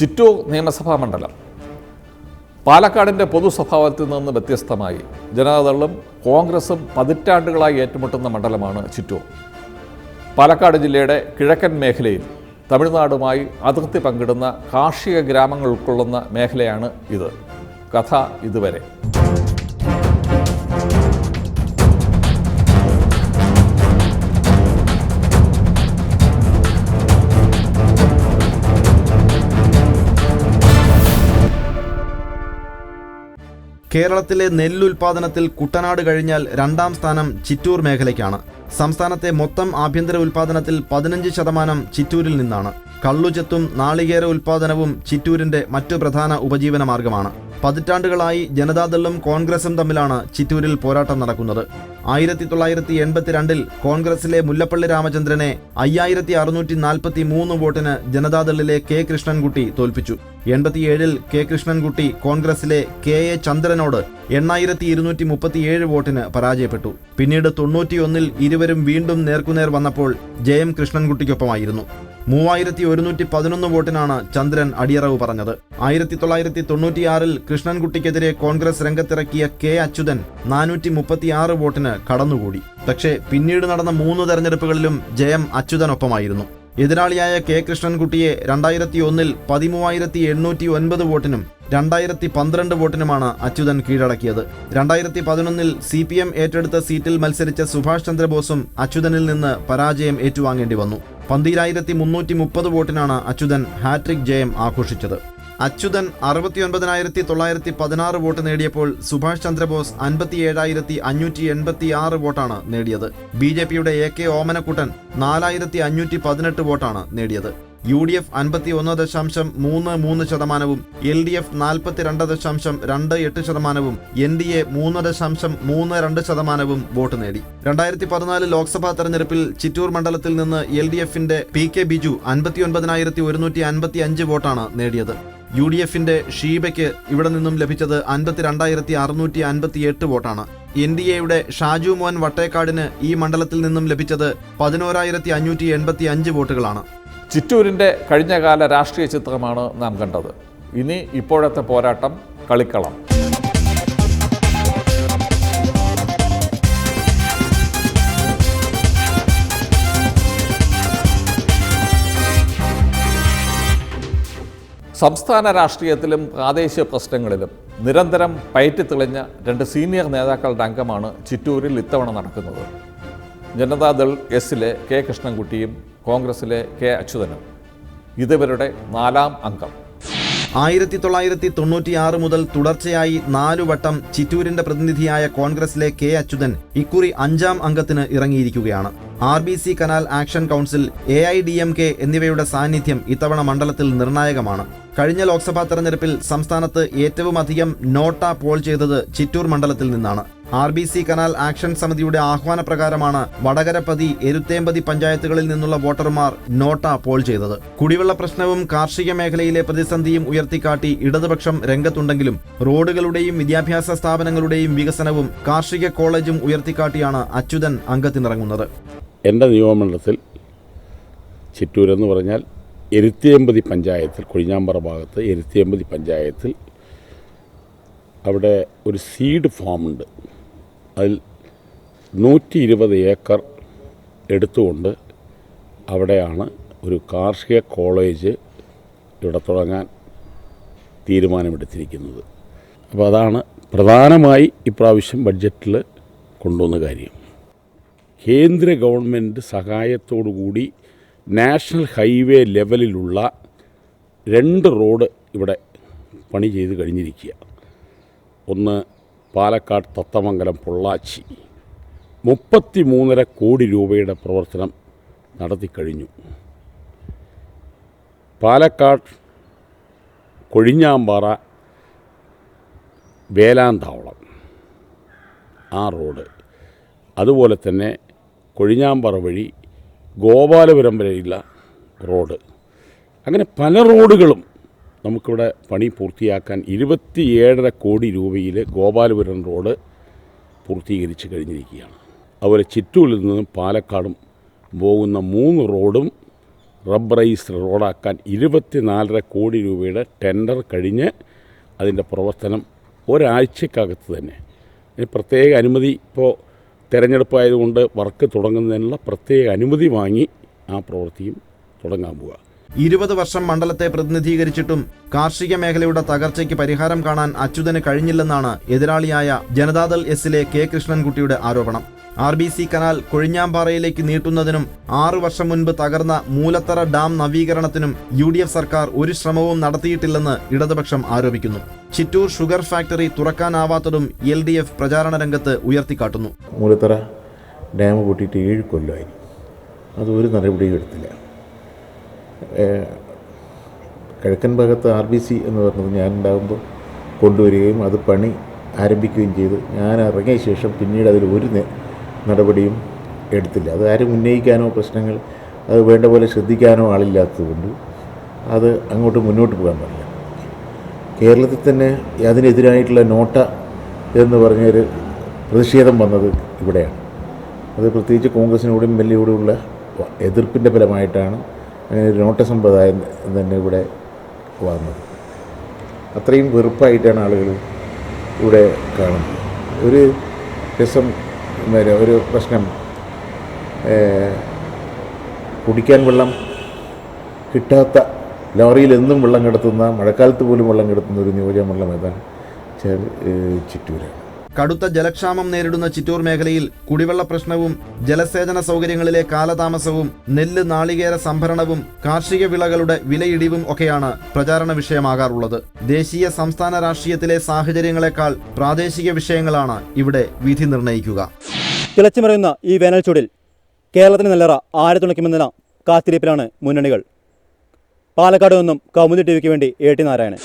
ചിറ്റൂർ നിയമസഭാ മണ്ഡലം. പാലക്കാടിന്റെ പൊതു സ്വഭാവത്തിൽ നിന്ന് വ്യത്യസ്തമായി ജനതാദളും കോൺഗ്രസും പതിറ്റാണ്ടുകളായി ഏറ്റുമുട്ടുന്ന മണ്ഡലമാണ് ചിറ്റൂർ. പാലക്കാട് ജില്ലയുടെ കിഴക്കൻ മേഖലയിൽ തമിഴ്നാടുമായി അതിർത്തി പങ്കിടുന്ന കാർഷിക ഗ്രാമങ്ങൾ ഉൾക്കൊള്ളുന്ന മേഖലയാണ് ഇത്. കഥ ഇതുവരെ. കേരളത്തിലെ നെല്ലുൽപാദനത്തിൽ കുട്ടനാട് കഴിഞ്ഞാൽ രണ്ടാം സ്ഥാനം ചിറ്റൂർ മേഖലയ്ക്കാണ്. സംസ്ഥാനത്തെ മൊത്തം ആഭ്യന്തര ഉൽപാദനത്തിൽ പതിനഞ്ച് ശതമാനം ചിറ്റൂരിൽ നിന്നാണ്. കള്ളുചെത്തും നാളികേര ഉൽപാദനവും ചിറ്റൂരിന്റെ മറ്റു പ്രധാന ഉപജീവന മാർഗമാണ് പതിറ്റാണ്ടുകളായി ജനതാദളും കോൺഗ്രസും തമ്മിലാണ് ചിറ്റൂരിൽ പോരാട്ടം നടക്കുന്നത്. ആയിരത്തി തൊള്ളായിരത്തി എൺപത്തിരണ്ടിൽ കോൺഗ്രസിലെ മുല്ലപ്പള്ളി രാമചന്ദ്രനെ അയ്യായിരത്തി അറുന്നൂറ്റി നാൽപ്പത്തി മൂന്ന് വോട്ടിന് ജനതാദളിലെ കെ കൃഷ്ണൻകുട്ടി തോൽപ്പിച്ചു. എൺപത്തിയേഴിൽ കെ കൃഷ്ണൻകുട്ടി കോൺഗ്രസിലെ കെ എ ചന്ദ്രനോട് എണ്ണായിരത്തി ഇരുന്നൂറ്റി മുപ്പത്തിയേഴ് വോട്ടിന് പരാജയപ്പെട്ടു. പിന്നീട് തൊണ്ണൂറ്റിയൊന്നിൽ ഇരുവരും വീണ്ടും നേർക്കുനേർ വന്നപ്പോൾ ജയം കൃഷ്ണൻകുട്ടിക്കൊപ്പമായിരുന്നു. മൂവായിരത്തി ഒരുന്നൂറ്റി പതിനൊന്ന് വോട്ടിനാണ് ചന്ദ്രൻ അടിയറവ് പറഞ്ഞത്. ആയിരത്തി തൊള്ളായിരത്തി തൊണ്ണൂറ്റിയാറിൽ കൃഷ്ണൻകുട്ടിക്കെതിരെ കോൺഗ്രസ് രംഗത്തിറക്കിയ കെ അച്യുതൻ നാനൂറ്റി മുപ്പത്തിയാറ് വോട്ടിന് കടന്നുകൂടി. പക്ഷേ പിന്നീട് നടന്ന മൂന്ന് തെരഞ്ഞെടുപ്പുകളിലും ജയം അച്യുതനൊപ്പമായിരുന്നു. എതിരാളിയായ കെ കൃഷ്ണൻകുട്ടിയെ രണ്ടായിരത്തി ഒന്നിൽ പതിമൂവായിരത്തി എണ്ണൂറ്റി ഒൻപത് വോട്ടിനും രണ്ടായിരത്തി പന്ത്രണ്ട് വോട്ടിനുമാണ് അച്യുതൻ കീഴടക്കിയത്. രണ്ടായിരത്തി പതിനൊന്നിൽ സി പി എം ഏറ്റെടുത്ത സീറ്റിൽ മത്സരിച്ച സുഭാഷ് ചന്ദ്രബോസും അച്യുതനിൽ നിന്ന് പരാജയം ഏറ്റുവാങ്ങേണ്ടി വന്നു. പന്തിരായിരത്തി മുന്നൂറ്റി മുപ്പത് വോട്ടിനാണ് അച്യുതൻ ഹാട്രിക് ജയം ആഘോഷിച്ചത്. അച്യുതൻ അറുപത്തിയൊൻപതിനായിരത്തി തൊള്ളായിരത്തി പതിനാറ് വോട്ട് നേടിയപ്പോൾ സുഭാഷ് ചന്ദ്രബോസ് അൻപത്തിയേഴായിരത്തി അഞ്ഞൂറ്റി എൺപത്തി ആറ് വോട്ടാണ് നേടിയത്. ബി ജെ പിയുടെ എ കെ ഓമനക്കുട്ടൻ നാലായിരത്തി അഞ്ഞൂറ്റി പതിനെട്ട് വോട്ടാണ് നേടിയത്. യു ഡി എഫ് അൻപത്തി ഒന്ന് ദശാംശം മൂന്ന് മൂന്ന് ശതമാനവും എൽ ഡി എഫ് നാൽപ്പത്തിരണ്ട് ദശാംശം രണ്ട് എട്ട് ശതമാനവും എൻ ഡി എ മൂന്ന് ദശാംശം മൂന്ന് രണ്ട് ശതമാനവും വോട്ട് നേടി. രണ്ടായിരത്തി പതിനാല് ലോക്സഭാ തെരഞ്ഞെടുപ്പിൽ ചിറ്റൂർ മണ്ഡലത്തിൽ നിന്ന് എൽ ഡി എഫിന്റെ പി കെ ബിജു അൻപത്തി ഒൻപതിനായിരത്തി ഒരുന്നൂറ്റി അൻപത്തി അഞ്ച് വോട്ടാണ് നേടിയത്. യു ഡി എഫിന്റെ ഷീബയ്ക്ക് ഇവിടെ നിന്നും ലഭിച്ചത് അൻപത്തിരണ്ടായിരത്തി അറുന്നൂറ്റി അൻപത്തി എട്ട് വോട്ടാണ്. എൻ ഡി എയുടെ ഷാജു മോഹൻ വട്ടേക്കാടിന് ഈ മണ്ഡലത്തിൽ നിന്നും ലഭിച്ചത് പതിനോരായിരത്തി അഞ്ഞൂറ്റി എൺപത്തി അഞ്ച് വോട്ടുകളാണ്. ചിറ്റൂരിന്റെ കഴിഞ്ഞകാല രാഷ്ട്രീയ ചിത്രമാണ് നാം കണ്ടത്. ഇനി ഇപ്പോഴത്തെ പോരാട്ടം കളിക്കളം. സംസ്ഥാന രാഷ്ട്രീയത്തിലും പ്രാദേശിക പ്രശ്നങ്ങളിലും നിരന്തരം പയറ്റി തെളിഞ്ഞ രണ്ട് സീനിയർ നേതാക്കളുടെ അംഗമാണ് ചിറ്റൂരിൽ ഇത്തവണ നടക്കുന്നത്. ജനതാദൾ എസിലെ കെ കൃഷ്ണൻകുട്ടിയും കോൺഗ്രസിലെ കെ അച്യുതനും. ഇതുവരുടെ നാലാം അംഗം. ആയിരത്തി തൊള്ളായിരത്തി തൊണ്ണൂറ്റിയാറ് മുതൽ തുടർച്ചയായി നാലു വട്ടം ചിറ്റൂരിന്റെ പ്രതിനിധിയായ കോൺഗ്രസിലെ കെ അച്യുതൻ ഇക്കുറി അഞ്ചാം അംഗത്തിന് ഇറങ്ങിയിരിക്കുകയാണ്. R B C canal action council A I D M K എന്നിവയുടെ സാന്നിധ്യം ഇത്തവണ മണ്ഡലത്തിൽ നിർണായകമാണ്. കഴിഞ്ഞ ലോക്സഭാ തെരഞ്ഞെടുപ്പിൽ സംസ്ഥാനത്ത് ഏറ്റവും അധികം നോട്ട പോൾ ചെയ്തത് ചിറ്റൂർ മണ്ഡലത്തിൽ നിന്നാണ്. R B C canal action സമിതിയുടെ ആഹ്വാനപ്രകാരമാണ് വടകരപ്പതി എരുത്തേമ്പതി പഞ്ചായത്തുകളിൽ നിന്നുള്ള വോട്ടർമാർ നോട്ട പോൾ ചെയ്തത്. കുടിവെള്ള പ്രശ്നവും കാർഷിക മേഖലയിലെ പ്രതിസന്ധിയും ഉയർത്തിക്കാട്ടി ഇടതുപക്ഷം രംഗത്തുണ്ടെങ്കിലും റോഡുകളുടെയും വിദ്യാഭ്യാസ സ്ഥാപനങ്ങളുടെയും വികസനവും കാർഷിക കോളേജും ഉയർത്തിക്കാട്ടിയാണ് അച്യുതൻ അംഗത്തിനിറങ്ങുന്നത്. എന്റെ നിയമമണ്ഡലത്തിൽ ചിറ്റൂരെന്ന് പറഞ്ഞാൽ എരുത്തിയമ്പതി പഞ്ചായത്തിൽ കുഴിഞ്ഞാമ്പറ ഭാഗത്ത് എരുത്തിയമ്പതി പഞ്ചായത്തിൽ അവിടെ ഒരു സീഡ് ഫാമുണ്ട്. അതിൽ നൂറ്റി ഇരുപത് ഏക്കർ എടുത്തുകൊണ്ട് അവിടെയാണ് ഒരു കാർഷിക കോളേജ് ഇവിടെ തുടങ്ങാൻ തീരുമാനമെടുത്തിരിക്കുന്നത്. അപ്പോൾ അതാണ് പ്രധാനമായി ഇപ്രാവശ്യം ബഡ്ജറ്റിൽ കൊണ്ടുവന്ന കാര്യം. കേന്ദ്ര ഗവൺമെന്റ് സഹായത്തോടു കൂടി നാഷണൽ ഹൈവേ ലെവലിലുള്ള രണ്ട് റോഡ് ഇവിടെ പണി ചെയ്ത് കഴിഞ്ഞിരിക്കുക. ഒന്ന് പാലക്കാട് തത്തമംഗലം പൊള്ളാച്ചി. മുപ്പത്തി മൂന്നര കോടി രൂപയുടെ പ്രവർത്തനം നടത്തിക്കഴിഞ്ഞു പാലക്കാട് കൊഴിഞ്ഞാമ്പാറ വേലാന്താവളം ആ റോഡ്. അതുപോലെ തന്നെ കൊഴിഞ്ഞാമ്പാറ വഴി ഗോപാലപുരം വരെയുള്ള റോഡ്. അങ്ങനെ പല റോഡുകളും നമുക്കിവിടെ പണി പൂർത്തിയാക്കാൻ ഇരുപത്തിയേഴര കോടി രൂപയിൽ ഗോപാലപുരം റോഡ് പൂർത്തീകരിച്ച് കഴിഞ്ഞിരിക്കുകയാണ്. അതുപോലെ ചിറ്റൂരിൽ നിന്നും പാലക്കാടും പോകുന്ന മൂന്ന് റോഡും റബ്ബറൈസ്ഡ് റോഡാക്കാൻ ഇരുപത്തിനാലര കോടി രൂപയുടെ ടെൻഡർ കഴിഞ്ഞ് അതിന്റെ പ്രവർത്തനം ഒരാഴ്ചക്കകത്ത് തന്നെ. പ്രത്യേക അനുമതി ഇപ്പോൾ തിരഞ്ഞെടുപ്പായതുകൊണ്ട് വർക്ക് തുടങ്ങുന്നതിനുള്ള പ്രത്യേക അനുമതി വാങ്ങി ആ പ്രവൃത്തിയും തുടങ്ങാൻ പോവുക. ഇരുപത് വർഷം മണ്ഡലത്തെ പ്രതിനിധീകരിച്ചിട്ടും കാർഷിക മേഖലയുടെ തകർച്ചയ്ക്ക് പരിഹാരം കാണാൻ അച്യുതന് കഴിഞ്ഞില്ലെന്നാണ് എതിരാളിയായ ജനതാദൾ എസിലെ കെ കൃഷ്ണൻകുട്ടിയുടെ ആരോപണം. ആർ ബി സി കനാൽ കൊഴിഞ്ഞാമ്പാറയിലേക്ക് നീട്ടുന്നതിനും ആറു വർഷം മുൻപ് തകർന്ന മൂലത്തറ ഡാം നവീകരണത്തിനും യു സർക്കാർ ഒരു ശ്രമവും നടത്തിയിട്ടില്ലെന്ന് ഇടതുപക്ഷം ആരോപിക്കുന്നു. ചിറ്റൂർ ഷുഗർ ഫാക്ടറി തുറക്കാനാവാത്തതും എൽ ഡി എഫ് പ്രചാരണ രംഗത്ത് ഉയർത്തിക്കാട്ടുന്നു. മൂലത്തറ ഡാം പൊട്ടിയിട്ട് ഏഴ് കൊല്ലമായി അത് ഒരു നടപടിയും എടുത്തില്ല. കിഴക്കൻ ഭാഗത്ത് ആർ ബി സി എന്ന് പറഞ്ഞത് ഞാനുണ്ടാകുമ്പോൾ കൊണ്ടുവരികയും അത് പണി ആരംഭിക്കുകയും ചെയ്തു. ഞാൻ ഇറങ്ങിയ ശേഷം പിന്നീട് അതിൽ ഒരു നടപടിയും എടുത്തില്ല. അത് ആരും ഉന്നയിക്കാനോ പ്രശ്നങ്ങൾ അത് വേണ്ട പോലെ ശ്രദ്ധിക്കാനോ ആളില്ലാത്തതുകൊണ്ട് അത് അങ്ങോട്ട് മുന്നോട്ട് പോകാൻ പറ്റില്ല കേരളത്തിൽ തന്നെ അതിനെതിരായിട്ടുള്ള നോട്ട എന്ന് പറഞ്ഞൊരു പ്രതിഷേധം വന്നത് ഇവിടെയാണ്. അത് പ്രത്യേകിച്ച് കോൺഗ്രസിനോടും എം എൽ എതിർപ്പിന്റെ ഫലമായിട്ടാണ് അങ്ങനെ ഒരു നോട്ട സമ്പ്രദായം തന്നെ ഇവിടെ വന്നത്. അത്രയും വെറുപ്പായിട്ടാണ് ആളുകൾ ഇവിടെ കാണുന്നത്. ഒരു രസം വരെ ഒരു പ്രശ്നം. കുടിക്കാൻ വെള്ളം കിട്ടാത്ത ലോറിയിൽ എന്നും വെള്ളം കിടത്തുന്ന മഴക്കാലത്ത് പോലും വെള്ളം കിടത്തുന്ന ഒരു നിയോജകമണ്ഡലം ഏതാണ് ഏഹ്, ചിറ്റൂരാണ്. കടുത്ത ജലക്ഷാമം നേരിടുന്ന ചിറ്റൂർ മേഖലയിൽ കുടിവെള്ള പ്രശ്നവും ജലസേചന സൗകര്യങ്ങളിലെ കാലതാമസവും നെല്ല് നാളികേര സംഭരണവും കാർഷിക വിളകളുടെ വിലയിടിവും ഒക്കെയാണ് പ്രചാരണ വിഷയമാകാറുള്ളത്. ദേശീയ സംസ്ഥാന രാഷ്ട്രീയത്തിലെ സാഹചര്യങ്ങളെക്കാൾ പ്രാദേശിക വിഷയങ്ങളാണ് ഇവിടെ വിധി നിർണയിക്കുക തിളച്ചുമറിയുന്ന ഈ വേനൽച്ചൂടിൽ ചൂടിൽ കേരളത്തിന് നെല്ലറ ആരെ തുണയ്ക്കുമെന്ന കാത്തിരിപ്പിലാണ് മുന്നണികൾ. പാലക്കാട് നിന്നും കൗമുദി ടി വിക്ക് വേണ്ടി എ ടി നാരായണൻ.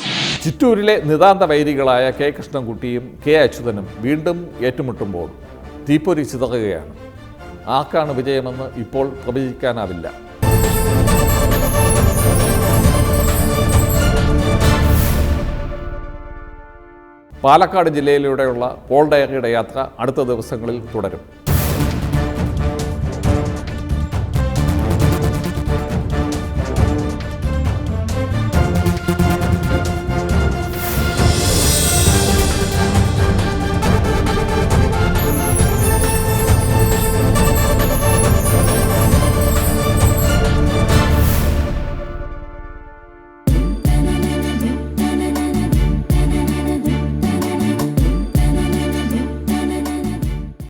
ചിറ്റൂരിലെ നിതാന്ത വൈരികളായ കെ കൃഷ്ണൻകുട്ടിയും കെ അച്യുതനും വീണ്ടും ഏറ്റുമുട്ടുമ്പോൾ തീപ്പൊരി ചിതറുകയാണ്. ആർക്കാണ് വിജയമെന്ന് ഇപ്പോൾ പ്രവചിക്കാനാവില്ല. പാലക്കാട് ജില്ലയിലൂടെയുള്ള പോൾ ഡയറിയുടെ യാത്ര അടുത്ത ദിവസങ്ങളിൽ തുടരും.